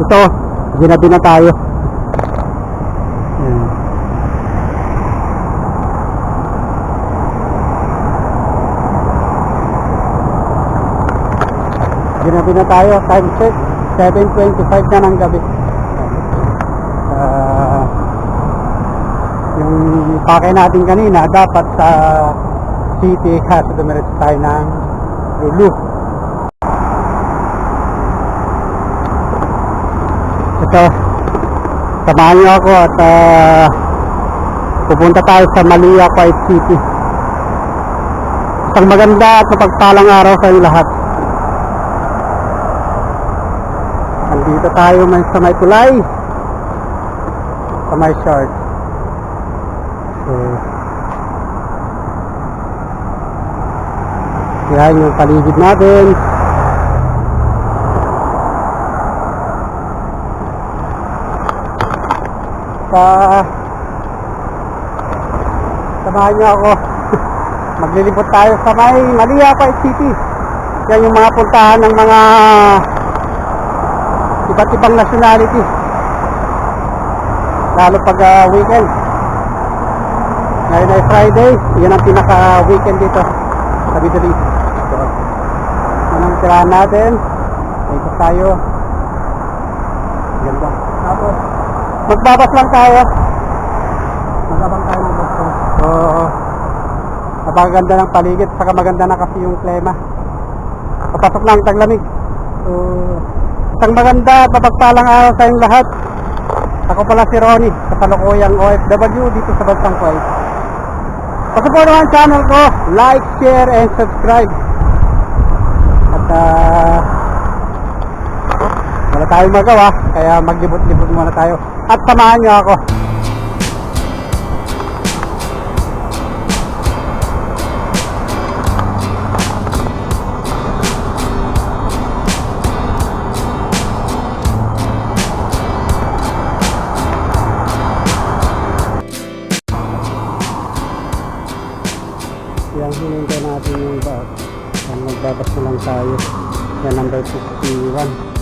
Ito, ginabi na tayo. Yan. Ginabi na tayo, time check, 7.25 na ng gabi. Ah, yung pakay natin kanina, dapat sa city, kaso dumiretso tayo ng Lulu. Ito, samahan niyo ako at ah, pupunta tayo sa Malia, Kuwait City. Isang maganda at mapagpalang araw sa inyo lahat. Andito tayo man sa may tulay. Sa may short. So, yan yung paligid natin. Sa samahan niyo ako. Maglilipot tayo sa may Malia, City. Yan yung mga puntahan ng mga iba't ibang nationality. Lalo pag ah, weekend. Ngayon ay Friday, yan ang pinaka-weekend dito sa Middle East. So, yan ang tirahan natin. Ikot tayo. Ganda. Tapos, magbabas lang tayo. Magbabang tayo ng bus. So, napakaganda ng paligid, saka maganda na kasi yung klima. Papasok na ang taglamig. So, isang maganda at mapagpalang araw sa inyong lahat. Ako pala si Ronnie, sa kalukuyang OFW dito sa Bansang Kuwait. Pasupport naman ang channel ko, like, share, and subscribe. At ah, wala tayong magawa, kaya maglibot-libot muna tayo. At samahan niyo ako. Yan, hinintay natin yung. Yan, magbabas na lang tayo. Yan, number 61.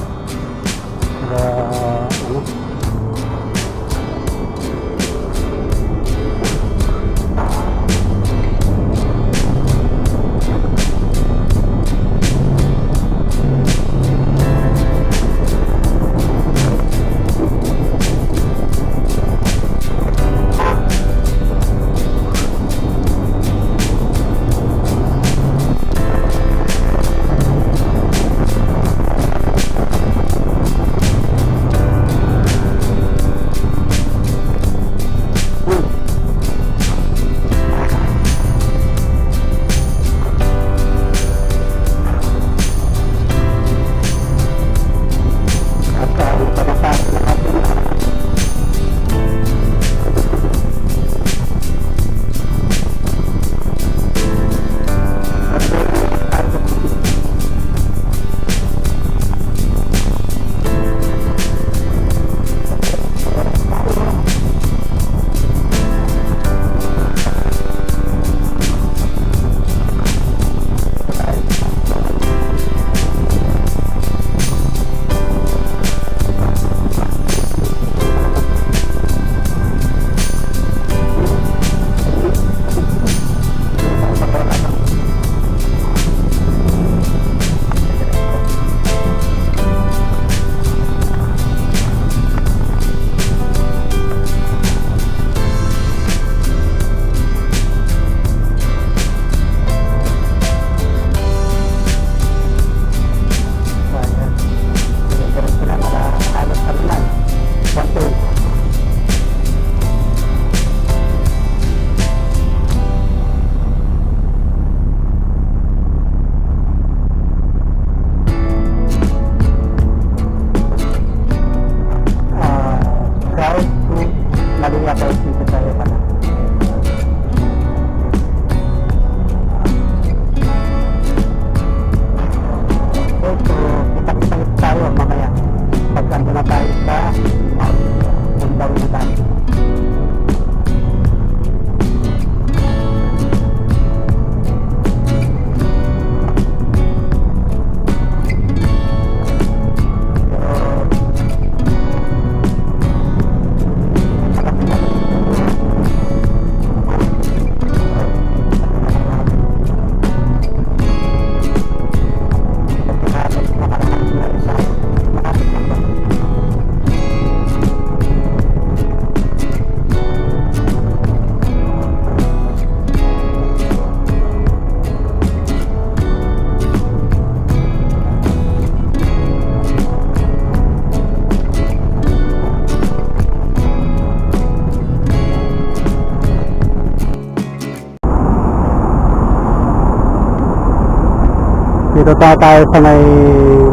Dito tayo, tayo sa may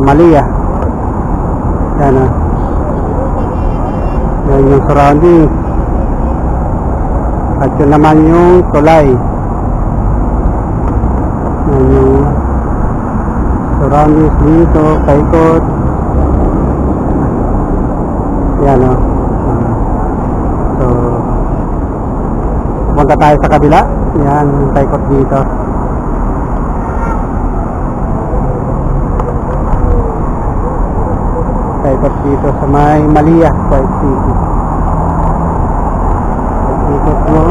Malia. Yan ah. Yan yung surrounding. At yun naman yung tulay. Yan yung surroundings dito, paikot. Yan o. so, punta tayo sa kabila. Yan, paikot dito. Paikot dito sa may Malia, White City. Ikot mo.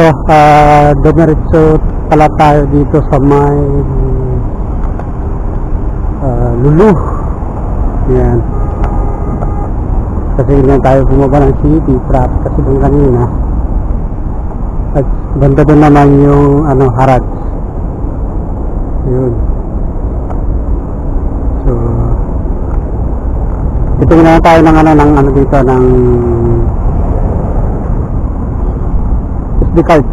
Ito, uh, dumiretso pala tayo dito sa may ah, Lulu. Yan. Kasi hindi tayo bumaba ng city, traffic kasi doon kanina. At banda doon naman yung ano, Harad. Yun. So, titingnan na tayo ng ano, ng ano dito, ng SD card.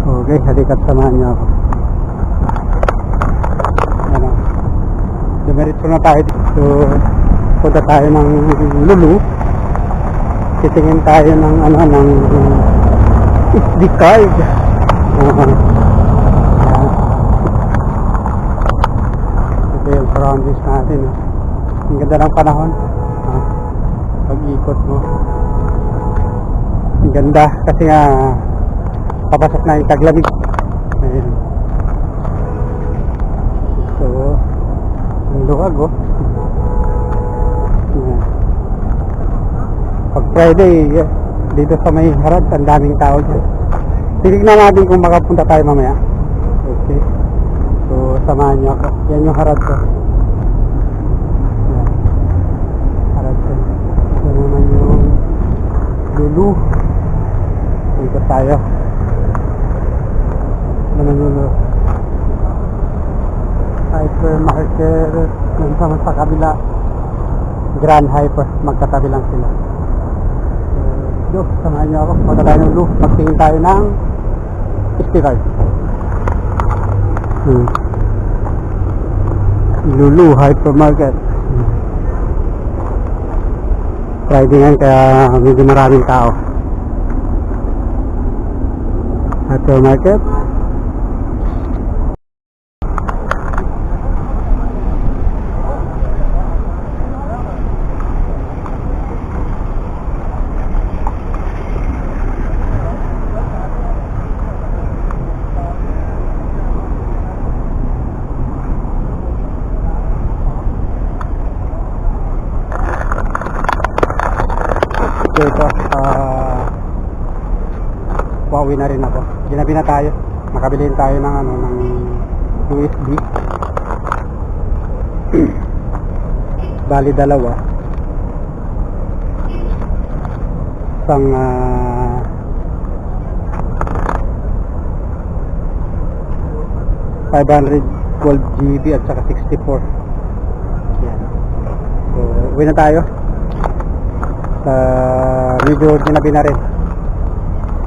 Okay, halikat samahan niyo ako. Ano? Dumiretso na tayo dito. Punta tayo ng Lulu. Titingin tayo ng ano, ng SD card. Uh, ito yung surroundings natin. Oh. Ang ganda ng panahon. Ah, pag-ikot mo. Ang ganda kasi nga papasok na yung taglamig. Ayan. So, ang luwag oh. Ayan. Pag Friday, eh, dito sa may harad, ang daming tao dyan. Titignan natin kung makapunta tayo mamaya. Okay. So, samahan niyo ako. Yan yung harad ko. Yan. Harad ko. Ito naman yung lulu. Dito tayo naman yun oh. Hypermarket yung sa sa kabila grand hyper magkatabi lang sila. So, do, samahan niyo ako. Tayo ng Lu magtingin tayo ng SD card hmm. Lulu hypermarket. Hmm. Friday ngayon kaya medyo maraming tao. Hypermarket. So ito, ah pauwi na rin ako. Ginabi na tayo. Makabilin tayo ng ano, ng USB. Bali dalawa. Isang ah, uh, 512 GB at saka 64. Yan. So, uwi na tayo sa medyo ginabi na rin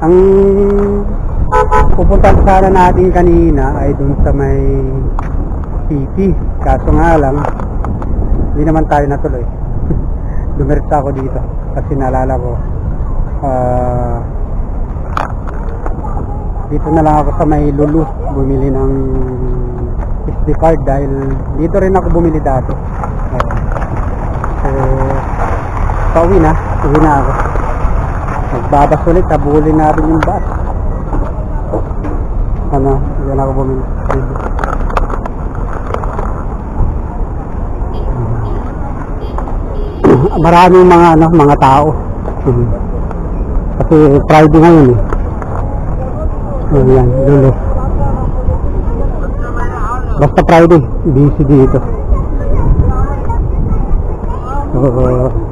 ang pupuntahan sana natin kanina ay dun sa may city kaso nga lang hindi naman tayo natuloy. Dumiretsa ako dito kasi naalala ko ah, dito na lang ako sa may lulu bumili ng SD card dahil dito rin ako bumili dati so pauwi na. Uwi na ako. Magbabas ulit. Habulin natin yung bus. Ano? Yan ako bumili. Maraming mga ano mga tao. Mhm. kasi Friday ngayon eh. Ayan, dulo basta Friday busy dito. So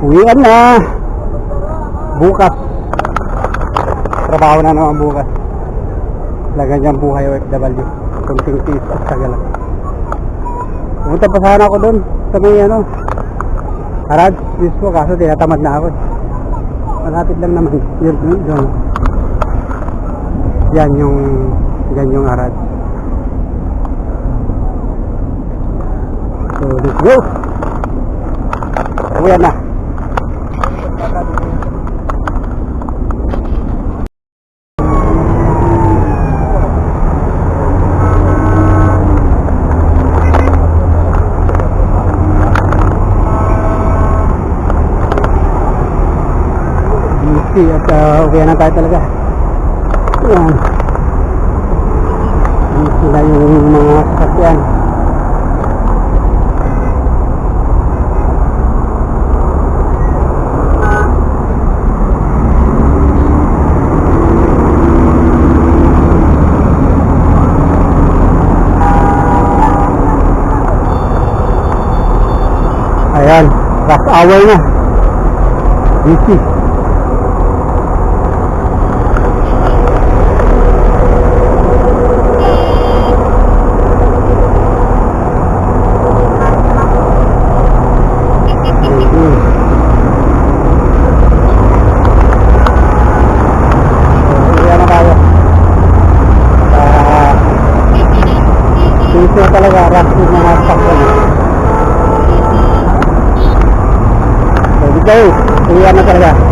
Uwian na. Bukas. Trabaho na naman bukas. Lagan niyang buhay OFW. Kunting tiis at tagal. Pumunta pa sana ako doon sa may ano. Harad, mismo kaso tinatamad na ako. Malapit lang naman. Yun, yun, yun. Yan yung, yan yung harad. So, let's go! Uwi na. Busy at uh, uwi na tayo talaga. Yan. Na yung mga sasakyan. Ayan, rush hour na. Busy. Mhm. So, uwi na tayo. Ah, busy talaga, rush yung mga sakyan. So, dito, uwi na talaga.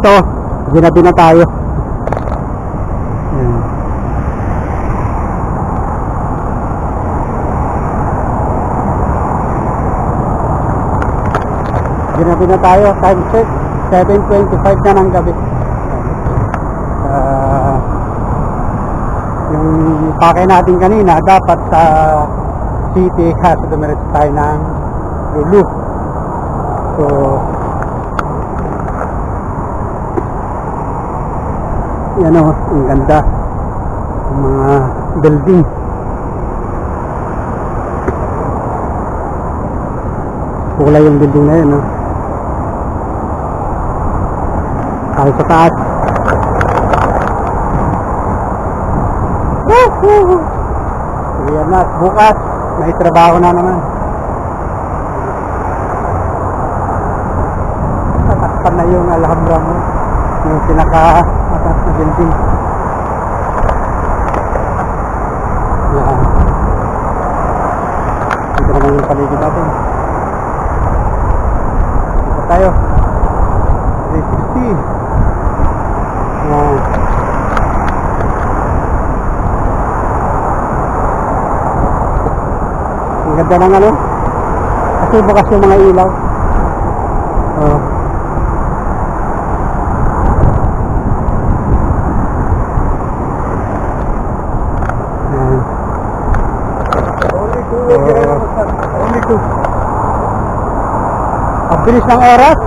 Dito, ginabi na tayo. Yan. Ginabi na tayo, time check, 7.25 na ng gabi. Ah, yung pakay natin kanina, dapat sa city, kaso dumiretso tayo ng Lulu. So, yan o, ang ganda. Ang mga building. Kulay yung building na yun, no? Tayo sa taas. Yan na. Bukas, may trabaho na naman. Tatakpan na yung Alhambra mo. Yung pinaka mataas na building. Yan. Ito naman yung paligid natin. Ito tayo. 360. Yan. Ang ganda ng ano. Kasi bukas yung mga ilaw. Oh. Yan. Only two Oh. Only two. Ang bilis ng oras.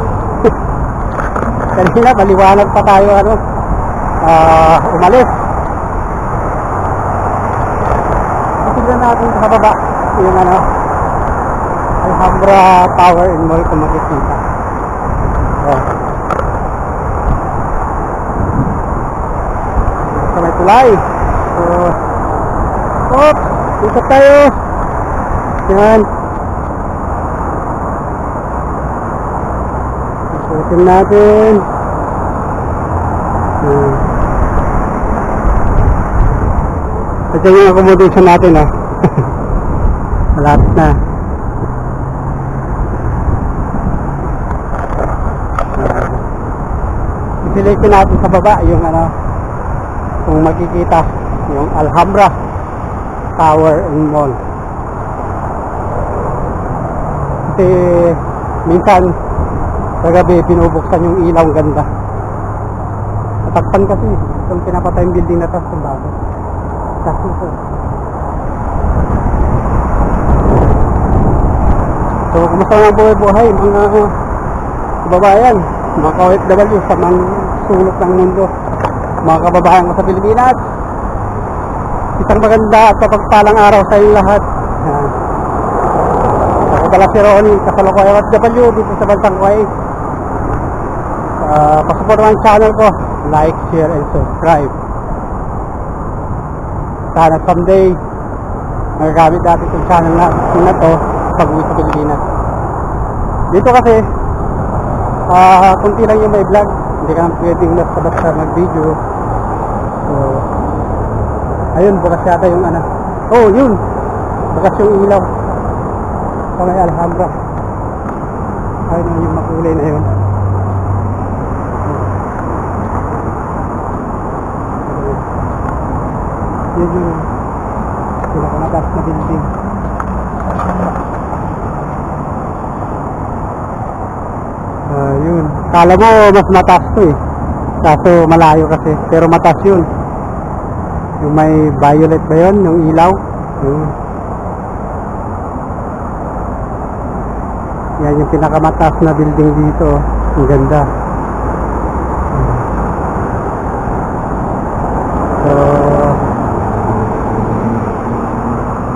Kanina, maliwanag pa tayo ano. Ah, umalis. Tignan natin sa baba yung ano Alhambra Tower in Mall kung makikita. Oh. Sa may tulay. So, oh, dito tayo. Yan. Ikutin natin. Yan. Ito yung accommodation natin ah. Malapit na. Isilikin natin sa baba yung ano kung makikita yung Alhambra Tower and Mall. Kasi minsan sa gabi binubuksan yung ilaw ganda. Tatakpan kasi itong pinapatay yung building na to sa bago. Kasi ito. So, kumusta nga buhay-buhay mga kababayan, mga ka-OFW sa mga sulok ng mundo, mga kababayan ko sa Pilipinas. Isang maganda at kapagpalang araw sa inyong lahat. Yan. Ako pala si Ronnie, kasalukuya OFW dito sa Bansang Kuwait. Uh, pasupport naman ang channel ko, like, share, and subscribe. Sana someday, magagamit natin itong channel na, na to pag uwi sa Pilipinas. Dito kasi, ah kunti lang yung may vlog. Hindi ka lang pwedeng basta-basta mag-video. So, ayun, bukas yata yung ano. Oh, yun! Bukas yung ilaw. Sa may Alhambra. Ayun yung makulay na yun. Yun yung pinakamataas na building. Yun. Kala mo mas mataas to eh. Kaso malayo kasi. Pero mataas yun. Yung may violet ba yun? Yung ilaw? Yun. Yan yung pinakamataas na building dito. Ang ganda. So,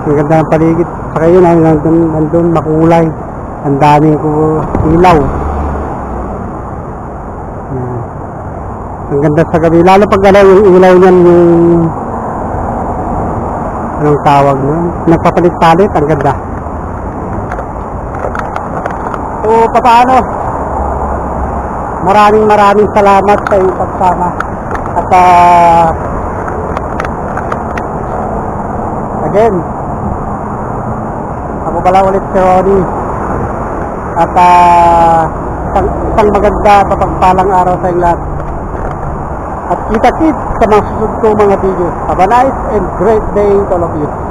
ang ganda ng paligid. Saka yun, ah, nandun, nandun makulay. Ang daming ko ilaw. Yan. Ang ganda sa gabi. Lalo pag galaw yung ilaw niyan yung anong tawag nun? Nagpapalit-palit. Ang ganda. So, paano? Maraming maraming salamat sa iyong pagsama. At ah, again, pala ulit si Ronnie. At ah, Isang, isang maganda at mapagpalang araw sa inyong lahat. At kita-kit sa mga susunod ko mga video. Have a nice and great day to all of you.